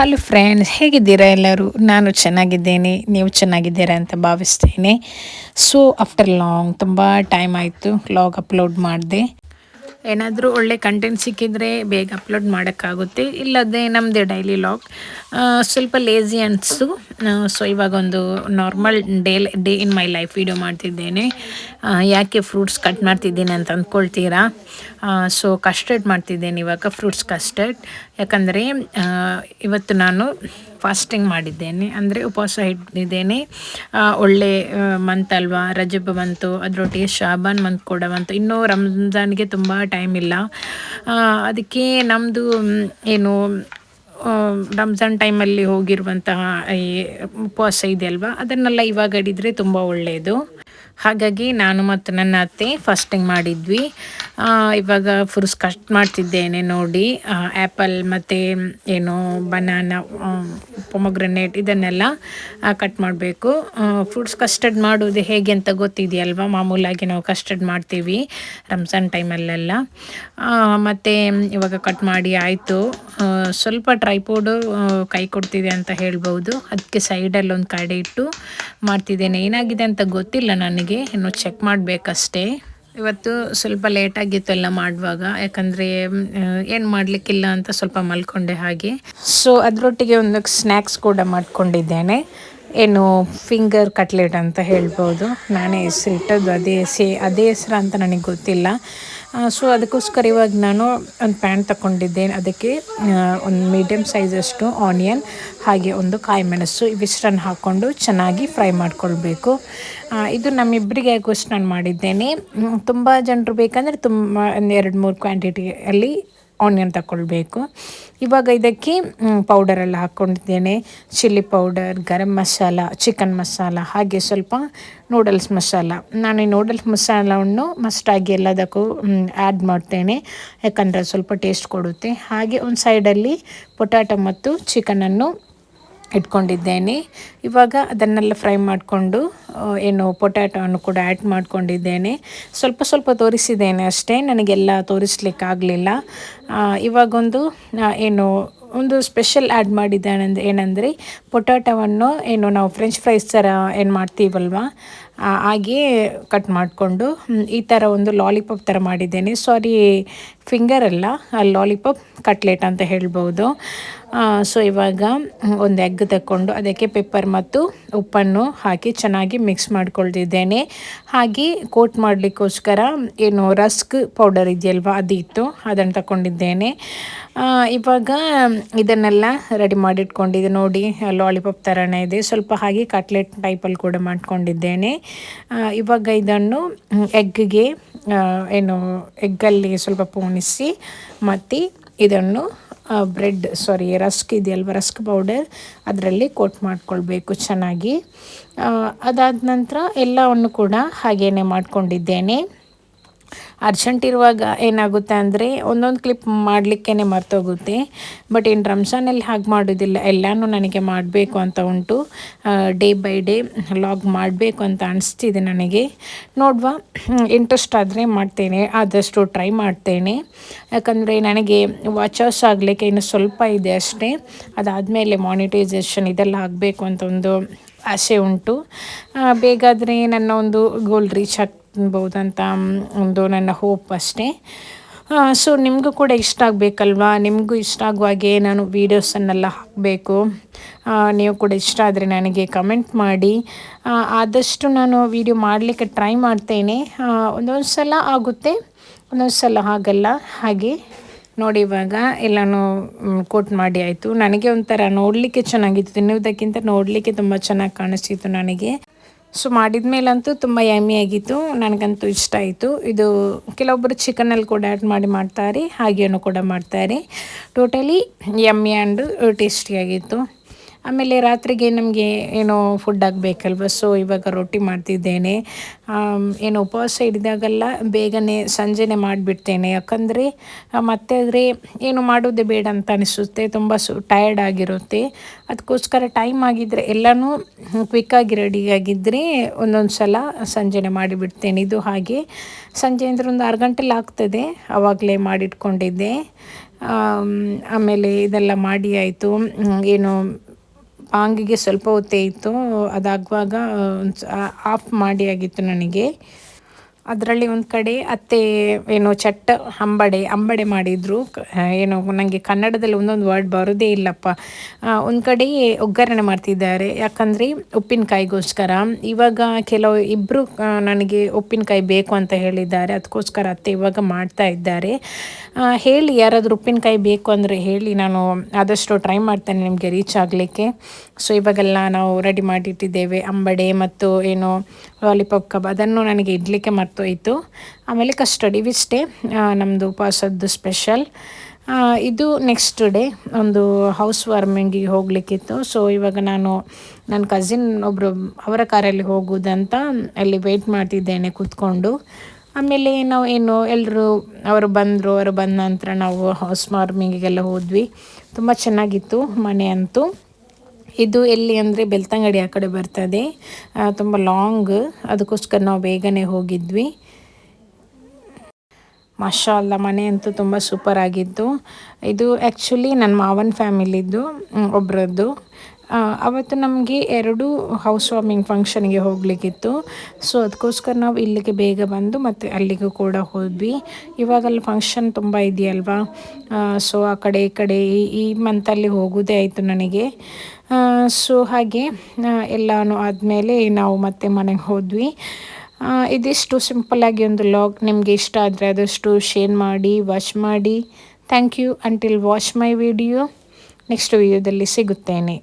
Hello friends ಹೇಗಿದ್ದೀರಾ ಎಲ್ಲರೂ? ನಾನು ಚೆನ್ನಾಗಿದ್ದೇನೆ, ನೀವು ಚೆನ್ನಾಗಿದ್ದೀರಾ ಅಂತ ಭಾವಿಸ್ತೇನೆ. ಸೊ ಆಫ್ಟರ್ ಲಾಂಗ್ ತುಂಬ ಟೈಮ್ ಆಯಿತು ಲಾಗ್ ಅಪ್ಲೋಡ್ ಮಾಡಿದೆ. ಏನಾದರೂ ಒಳ್ಳೆ ಕಂಟೆಂಟ್ ಸಿಕ್ಕಿದರೆ ಬೇಗ ಅಪ್ಲೋಡ್ ಮಾಡೋಕ್ಕಾಗುತ್ತೆ. ಇಲ್ಲದೆ ನಮ್ಮದೇ ಡೈಲಿ ಲಾಗ್ ಸ್ವಲ್ಪ ಲೇಝಿ ಅನಿಸ್ತು ಸೊ ಇವಾಗ ಒಂದು normal day day in my life video ಮಾಡ್ತಿದ್ದೇನೆ. ಯಾಕೆ ಫ್ರೂಟ್ಸ್ ಕಟ್ ಮಾಡ್ತಿದ್ದೀನಿ ಅಂತ ಅಂದ್ಕೊಳ್ತೀರಾ? ಸೊ ಕಸ್ಟರ್ಡ್ ಮಾಡ್ತಿದ್ದೇನೆ ಇವಾಗ ಫ್ರೂಟ್ಸ್ ಕಸ್ಟರ್ಡ್ ಯಾಕಂದರೆ ಇವತ್ತು ನಾನು ಫಾಸ್ಟಿಂಗ್ ಮಾಡಿದ್ದೇನೆ, ಅಂದರೆ ಉಪವಾಸ ಇಟ್ಟಿದ್ದೇನೆ. ಒಳ್ಳೆ ಮಂತ್ ಅಲ್ವಾ? ರಜಬ್ ಬಂತು, ಅದರೊಟ್ಟಿಗೆ ಶಾಬಾನ್ ಮಂತ್ ಕೂಡ ಬಂತು. ಇನ್ನೂ ರಂಜಾನ್ಗೆ ತುಂಬ ಟೈಮ್ ಇಲ್ಲ. ಅದಕ್ಕೆ ನಮ್ಮದು ಏನು ರಂಜಾನ್ ಟೈಮಲ್ಲಿ ಹೋಗಿರುವಂತಹ ಈ ಉಪವಾಸ ಇದೆ ಅಲ್ವಾ? ಅದನ್ನೆಲ್ಲ ಇವಾಗ ಹಿಡಿದ್ರೆ ತುಂಬ ಒಳ್ಳೆಯದು ಹಾಗಾಗಿ ನಾನು ಮತ್ತು ನನ್ನ ಅತ್ತೆ ಫಸ್ಟಿಂಗ್ ಮಾಡಿದ್ವಿ. ಇವಾಗ ಫುರ್ಸ್ ಕಟ್ ಮಾಡ್ತಿದ್ದೇನೆ ನೋಡಿ. ಆ್ಯಪಲ್ ಮತ್ತು ಏನು ಬನಾನ ಪೊಮೊಗ್ರೆನೇಟ್ ಇದನ್ನೆಲ್ಲ ಕಟ್ ಮಾಡಬೇಕು. ಫ್ರೂಟ್ಸ್ ಕಸ್ಟರ್ಡ್ ಮಾಡೋದು ಹೇಗೆ ಅಂತ ಗೊತ್ತಿದೆಯಲ್ವಾ? ಮಾಮೂಲಾಗಿ ನಾವು ಕಸ್ಟರ್ಡ್ ಮಾಡ್ತೀವಿ ರಂಜಾನ್ ಟೈಮಲ್ಲೆಲ್ಲ ಮತ್ತು ಇವಾಗ ಕಟ್ ಮಾಡಿ ಆಯಿತು. ಸ್ವಲ್ಪ ಟ್ರೈಪೋಡು ಕೈ ಕೊಡ್ತಿದೆ ಅಂತ ಹೇಳ್ಬೋದು ಅದಕ್ಕೆ ಸೈಡಲ್ಲಿ ಒಂದು ಕಡೆ ಇಟ್ಟು ಮಾಡ್ತಿದ್ದೇನೆ. ಏನಾಗಿದೆ ಅಂತ ಗೊತ್ತಿಲ್ಲ ನನಗೆ. ಇನ್ನು ಚೆಕ್ ಮಾಡಬೇಕಷ್ಟೇ. ಇವತ್ತು ಸ್ವಲ್ಪ ಲೇಟಾಗಿತ್ತು ಎಲ್ಲ ಮಾಡುವಾಗ, ಯಾಕಂದರೆ ಏನು ಮಾಡಲಿಕ್ಕಿಲ್ಲ ಅಂತ ಸ್ವಲ್ಪ ಮಲ್ಕೊಂಡೆ ಹಾಗೆ. ಸೊ ಅದರೊಟ್ಟಿಗೆ ಒಂದು ಸ್ನ್ಯಾಕ್ಸ್ ಕೂಡ ಮಾಡ್ಕೊಂಡಿದ್ದೇನೆ. ಏನು ಫಿಂಗರ್ ಕಟ್ಲೆಟ್ ಅಂತ ಹೇಳ್ಬೋದು. ನಾನೇ ಹೆಸರಿಟ್ಟದ್ದು ಅದೇ ಸೇ ಅದೇ ಹೆಸರು ಅಂತ ನನಗೆ ಗೊತ್ತಿಲ್ಲ. ಸೊ ಅದಕ್ಕೋಸ್ಕರ ಇವಾಗ ನಾನು ಒಂದು ಪ್ಯಾಂಟ್ ತಗೊಂಡಿದ್ದೆ ಅದಕ್ಕೆ ಒಂದು ಮೀಡಿಯಮ್ ಸೈಜಷ್ಟು ಆನಿಯನ್ ಹಾಗೆ ಒಂದು ಕಾಯಿ ಮೆಣಸು ಇವಿಷ್ಟನ್ನು ಹಾಕ್ಕೊಂಡು ಚೆನ್ನಾಗಿ ಫ್ರೈ ಮಾಡ್ಕೊಳ್ಬೇಕು. ಇದು ನಮ್ಮಿಬ್ಬರಿಗೆ ಆಗೋಷ್ಟು ನಾನು ಮಾಡಿದ್ದೇನೆ. ತುಂಬ ಜನರು ಬೇಕಂದರೆ ತುಂಬ, ಒಂದು ಎರಡು ಮೂರು ಕ್ವಾಂಟಿಟಿಯಲ್ಲಿ ಆನಿಯನ್ ತಗೊಳ್ಬೇಕು ಇವಾಗ ಇದಕ್ಕೆ ಪೌಡರೆಲ್ಲ ಹಾಕ್ಕೊಂಡಿದ್ದೇನೆ chilli powder garam masala chicken masala ಹಾಗೆ ಸ್ವಲ್ಪ ನೂಡಲ್ಸ್ ಮಸಾಲ ನಾನು ಈ ನೂಡಲ್ಸ್ ಮಸಾಲವನ್ನು ಮಸ್ಟಾಗಿ ಎಲ್ಲದಕ್ಕೂ ಆ್ಯಡ್ ಮಾಡ್ತೇನೆ. ಯಾಕಂದರೆ ಸ್ವಲ್ಪ ಟೇಸ್ಟ್ ಕೊಡುತ್ತೆ. ಹಾಗೆ ಒಂದು ಸೈಡಲ್ಲಿ ಪೊಟ್ಯಾಟೊ ಮತ್ತು ಚಿಕನನ್ನು ಇಟ್ಕೊಂಡಿದ್ದೇನೆ. ಇವಾಗ ಅದನ್ನೆಲ್ಲ ಫ್ರೈ ಮಾಡಿಕೊಂಡು ಏನು ಪೊಟ್ಯಾಟೋವನ್ನು ಕೂಡ ಆ್ಯಡ್ ಮಾಡ್ಕೊಂಡಿದ್ದೇನೆ. ಸ್ವಲ್ಪ ಸ್ವಲ್ಪ ತೋರಿಸಿದ್ದೇನೆ ಅಷ್ಟೇ. ನನಗೆಲ್ಲ ತೋರಿಸ್ಲಿಕ್ಕಾಗಲಿಲ್ಲ. ಇವಾಗೊಂದು ಏನು ಒಂದು ಸ್ಪೆಷಲ್ ಆ್ಯಡ್ ಮಾಡಿದ್ದೇನೆ ಏನಂದರೆ ಪೊಟ್ಯಾಟೋವನ್ನು ಏನು ನಾವು ಫ್ರೆಂಚ್ ಫ್ರೈಸ್ ಥರ ಏನು ಮಾಡ್ತೀವಲ್ವ ಹಾಗೆ ಕಟ್ ಮಾಡಿಕೊಂಡು ಈ ಥರ ಒಂದು ಲಾಲಿಪಾಪ್ ಥರ ಮಾಡಿದ್ದೇನೆ. ಸಾರಿ, ಫಿಂಗರ್ ಅಲ್ಲ ಲಾಲಿಪಾಪ್ ಕಟ್ಲೆಟ್ ಅಂತ ಹೇಳ್ಬೋದು. ಸೊ ಇವಾಗ ಒಂದು ಎಗ್ ತಗೊಂಡು ಅದಕ್ಕೆ ಪೆಪ್ಪರ್ ಮತ್ತು ಉಪ್ಪನ್ನು ಹಾಕಿ ಚೆನ್ನಾಗಿ ಮಿಕ್ಸ್ ಮಾಡ್ಕೊಳ್ತಿದ್ದೇನೆ. ಹಾಗೆ ಕೋಟ್ ಮಾಡಲಿಕ್ಕೋಸ್ಕರ ಏನು ರಸ್ಕ್ ಪೌಡರ್ ಇದೆಯಲ್ವಾ, ಅದಿತ್ತು, ಅದನ್ನು ತಗೊಂಡಿದ್ದೇನೆ ಇವಾಗ ಇದನ್ನೆಲ್ಲ ರೆಡಿ ಮಾಡಿಟ್ಕೊಂಡಿದ್ದೆ. ನೋಡಿ ಲಾಲಿಪಾಪ್ ಥರನೇ ಇದೆ. ಸ್ವಲ್ಪ ಹಾಗೆ ಕಟ್ಲೆಟ್ ಟೈಪಲ್ಲಿ ಕೂಡ ಮಾಡ್ಕೊಂಡಿದ್ದೇನೆ. ಇವಾಗ ಇದನ್ನು ಎಗ್ಗೆ ಏನು ಎಗ್ಗಲ್ಲಿ ಸ್ವಲ್ಪ ಪೋಣಿಸಿ, ಮತ್ತು ಇದನ್ನು ಬ್ರೆಡ್ ಸಾರಿ ರಸ್ಕ್ ಇದೆಯಲ್ವ ರಸ್ಕ್ ಪೌಡರ್ ಅದರಲ್ಲಿ ಕೋಟ್ ಮಾಡ್ಕೊಳ್ಬೇಕು ಚೆನ್ನಾಗಿ. ಅದಾದ ನಂತರ ಎಲ್ಲವನ್ನು ಕೂಡ ಹಾಗೇನೆ ಮಾಡ್ಕೊಂಡಿದ್ದೇನೆ. ಅರ್ಜೆಂಟ್ ಇರುವಾಗ ಏನಾಗುತ್ತೆ ಅಂದರೆ ಒಂದೊಂದು ಕ್ಲಿಪ್ ಮಾಡಲಿಕ್ಕೇ ಮರ್ತೋಗುತ್ತೆ. ಬಟ್ ಇನ್ನು ರಂಜಾನಲ್ಲಿ ಹಾಗೆ ಮಾಡೋದಿಲ್ಲ. ಎಲ್ಲನೂ ನನಗೆ ಮಾಡಬೇಕು ಅಂತ ಉಂಟು. ಡೇ ಬೈ ಡೇ ಲಾಗ್ ಮಾಡಬೇಕು ಅಂತ ಅನಿಸ್ತಿದೆ ನನಗೆ. ನೋಡುವ ಇಂಟ್ರೆಸ್ಟ್ ಆದರೆ ಮಾಡ್ತೇನೆ. ಆದಷ್ಟು ಟ್ರೈ ಮಾಡ್ತೇನೆ. ಯಾಕಂದರೆ ನನಗೆ ವಾಚಸ್ ಆಗಲಿಕ್ಕೆ ಇನ್ನು ಸ್ವಲ್ಪ ಇದೆ ಅಷ್ಟೇ. ಅದಾದಮೇಲೆ ಮಾನಿಟೈಸೇಷನ್ ಇದೆಲ್ಲ ಆಗಬೇಕು ಅಂತ ಒಂದು ಆಸೆ ಉಂಟು. ಬೇಗಾದರೆ ನನ್ನ ಒಂದು ಗೋಲ್ ರೀಚ್ ಆಗ್ಬೋದಂತ ಒಂದು ನನ್ನ ಹೋಪ್ ಅಷ್ಟೇ. ಸೊ ನಿಮಗೂ ಕೂಡ ಇಷ್ಟ ಆಗಬೇಕಲ್ವಾ? ನಿಮಗೂ ಇಷ್ಟ ಆಗುವ ಹಾಗೆ ನಾನು ವೀಡಿಯೋಸನ್ನೆಲ್ಲ ಹಾಕಬೇಕು. ನೀವು ಕೂಡ ಇಷ್ಟ ಆದರೆ ನನಗೆ ಕಮೆಂಟ್ ಮಾಡಿ. ಆದಷ್ಟು ನಾನು ವೀಡಿಯೋ ಮಾಡಲಿಕ್ಕೆ ಟ್ರೈ ಮಾಡ್ತೇನೆ. ಒಂದೊಂದು ಸಲ ಆಗುತ್ತೆ ಒಂದೊಂದು ಸಲ ಆಗಲ್ಲ ಹಾಗೆ ನೋಡಿ ಇವಾಗ ಎಲ್ಲನೂ ಕೋಟ್ ಮಾಡಿ ಆಯಿತು. ನನಗೆ ಒಂಥರ ನೋಡಲಿಕ್ಕೆ ಚೆನ್ನಾಗಿತ್ತು, ತಿನ್ನುವುದಕ್ಕಿಂತ ನೋಡಲಿಕ್ಕೆ ತುಂಬ ಚೆನ್ನಾಗಿ ಕಾಣಿಸ್ತಿತ್ತು ನನಗೆ. ಸೊ ಮಾಡಿದ ಮೇಲಂತೂ ತುಂಬ ಆಗಿತ್ತು. ನನಗಂತೂ ಇಷ್ಟ ಆಯಿತು. ಇದು ಕೆಲವೊಬ್ಬರು ಚಿಕನಲ್ಲಿ ಕೂಡ ಆ್ಯಡ್ ಮಾಡಿ ಮಾಡ್ತಾರೆ ಹಾಗೇನು ಕೂಡ ಮಾಡ್ತಾರೆ. ಟೋಟಲಿ ಯಮ್ಮಿ ಆ್ಯಂಡ್ ಟೇಸ್ಟಿಯಾಗಿತ್ತು ಆಮೇಲೆ ರಾತ್ರಿಗೆ ನಮಗೆ ಏನೋ ಫುಡ್ ಆಗಬೇಕಲ್ವ? ಸೊ ಇವಾಗ ರೊಟ್ಟಿ ಮಾಡ್ತಿದ್ದೇನೆ. ಏನು ಉಪವಾಸ ಹಿಡಿದಾಗೆಲ್ಲ ಬೇಗನೆ ಸಂಜೆನೆ ಮಾಡಿಬಿಡ್ತೇನೆ. ಯಾಕಂದರೆ ಮತ್ತೆ ಆದರೆ ಏನು ಮಾಡೋದೇ ಬೇಡ ಅಂತ ಅನಿಸುತ್ತೆ. ತುಂಬ ಸು ಟಯರ್ಡ್ ಆಗಿರುತ್ತೆ. ಅದಕ್ಕೋಸ್ಕರ ಟೈಮ್ ಆಗಿದ್ದರೆ ಎಲ್ಲನೂ ಕ್ವಿಕ್ಕಾಗಿ ರೆಡಿಯಾಗಿದ್ದರೆ ಒಂದೊಂದು ಸಲ ಸಂಜೆನೆ ಮಾಡಿಬಿಡ್ತೇನೆ. ಇದು ಹಾಗೆ ಸಂಜೆ ಅಂದರೆ ಒಂದು ಆರು ಗಂಟೆಲಿ ಆಗ್ತದೆ. ಆವಾಗಲೇ ಮಾಡಿಟ್ಕೊಂಡಿದ್ದೆ. ಆಮ್, ಆಮೇಲೆ ಇದೆಲ್ಲ ಮಾಡಿ ಆಯಿತು. ಏನು ಪಾಂಗಿಗೆ ಸ್ವಲ್ಪ ಹೊತ್ತೇ ಇತ್ತು. ಅದಾಗುವಾಗ ಆಫ್ ಮಾಡಿ ಆಗಿತ್ತು ನನಗೆ. ಅದರಲ್ಲಿ ಒಂದು ಕಡೆ ಅತ್ತೆ ಏನೋ ಚಟ್ಟ ಅಂಬಡೆ ಅಂಬಡೆ ಮಾಡಿದರು. ಏನೋ ನನಗೆ ಕನ್ನಡದಲ್ಲಿ ಒಂದೊಂದು ವರ್ಡ್ ಬರೋದೇ ಇಲ್ಲಪ್ಪ. ಒಂದು ಕಡೆ ಒಗ್ಗರಣೆ ಮಾಡ್ತಿದ್ದಾರೆ. ಯಾಕಂದರೆ ಉಪ್ಪಿನಕಾಯಿಗೋಸ್ಕರ. ಇವಾಗ ಕೆಲವು ಇಬ್ಬರು ನನಗೆ ಉಪ್ಪಿನಕಾಯಿ ಬೇಕು ಅಂತ ಹೇಳಿದ್ದಾರೆ. ಅದಕ್ಕೋಸ್ಕರ ಅತ್ತೆ ಇವಾಗ ಮಾಡ್ತಾ ಇದ್ದಾರೆ. ಹೇಳಿ ಯಾರಾದರೂ ಉಪ್ಪಿನಕಾಯಿ ಬೇಕು ಅಂದರೆ ಹೇಳಿ. ನಾನು ಆದಷ್ಟು ಟ್ರೈ ಮಾಡ್ತೇನೆ ನಿಮಗೆ ರೀಚ್ ಆಗಲಿಕ್ಕೆ. ಸೊ ಇವಾಗೆಲ್ಲ ನಾವು ರೆಡಿ ಮಾಡಿಟ್ಟಿದ್ದೇವೆ. ಅಂಬಡೆ ಮತ್ತು ಏನು ಲಾಲಿಪಾಪ್ ಕಬ್ ಅದನ್ನು ನನಗೆ ಇಡ್ಲಿಕ್ಕೆ ಮರ್ತೋಯಿತು ಆಮೇಲೆ ಕಸ್ಟಡಿ ಡೇ ನಮ್ಮದು ಉಪವಾಸದ್ದು ಸ್ಪೆಷಲ್ ಇದು ನೆಕ್ಸ್ಟ್ ಡೇ ಒಂದು ಹೌಸ್ ವಾರ್ಮಿಂಗಿಗೆ ಹೋಗಲಿಕ್ಕಿತ್ತು. ಸೊ ಇವಾಗ ನಾನು ನನ್ನ ಕಸಿನ್ ಒಬ್ಬರು ಅವರ ಕಾರಲ್ಲಿ ಹೋಗುವುದಂತ ಅಲ್ಲಿ ವೆಯ್ಟ್ ಮಾಡ್ತಿದ್ದೇನೆ ಕೂತ್ಕೊಂಡು. ಆಮೇಲೆ ನಾವು ಏನು ಎಲ್ಲರೂ ಅವರು ಬಂದರು, ಅವರು ಬಂದ ನಂತರ ನಾವು ಹೌಸ್ ವಾರ್ಮಿಂಗಿಗೆಲ್ಲ ಹೋದ್ವಿ. ತುಂಬ ಚೆನ್ನಾಗಿತ್ತು ಮನೆ ಅಂತೂ. ಇದು ಎಲ್ಲಿ ಅಂದರೆ ಬೆಳ್ತಂಗಡಿ ಆ ಕಡೆ ಬರ್ತದೆ. ತುಂಬ ಲಾಂಗ್ ಅದಕ್ಕೋಸ್ಕರ ನಾವು ಬೇಗನೆ ಹೋಗಿದ್ವಿ. ಮಾಷಾ ಅಲ್ಲ ಮನೆ ಅಂತೂ ತುಂಬ ಸೂಪರ್ ಆಗಿತ್ತು. ಇದು ಆ್ಯಕ್ಚುಲಿ ನನ್ನ ಮಾವನ ಫ್ಯಾಮಿಲಿದ್ದು ಒಬ್ಬರದ್ದು ಅವತ್ತು ನಮಗೆ ಎರಡು ಹೌಸ್ ವಾರ್ಮಿಂಗ್ ಫಂಕ್ಷನ್ಗೆ ಹೋಗಲಿಕ್ಕಿತ್ತು. ಸೊ ಅದಕ್ಕೋಸ್ಕರ ನಾವು ಇಲ್ಲಿಗೆ ಬೇಗ ಬಂದು ಮತ್ತು ಅಲ್ಲಿಗೂ ಕೂಡ ಹೋದ್ವಿ. ಇವಾಗಲ್ಲಿ ಫಂಕ್ಷನ್ ತುಂಬ ಇದೆಯಲ್ವಾ? ಸೊ ಆ ಕಡೆ ಈ ಕಡೆ ಈ ಮಂತಲ್ಲಿ ಹೋಗೋದೇ ಆಯಿತು ನನಗೆ. ಸೊ ಹಾಗೆ ಎಲ್ಲಾನು ಆದಮೇಲೆ ನಾವು ಮತ್ತೆ ಮನೆಗೆ ಹೋದ್ವಿ. ಇದಿಷ್ಟು ಇದಿಷ್ಟು ಸಿಂಪಲ್ಲಾಗಿ ಒಂದು ಲಾಗ್ ನಿಮಗೆ ಇಷ್ಟ ಆದರೆ ಅದಷ್ಟು ಶೇರ್ ಮಾಡಿ ವಾಚ್ ಮಾಡಿ. Thank you until watch my video next ವಿಡಿಯೋದಲ್ಲಿ ಸಿಗುತ್ತೇನೆ.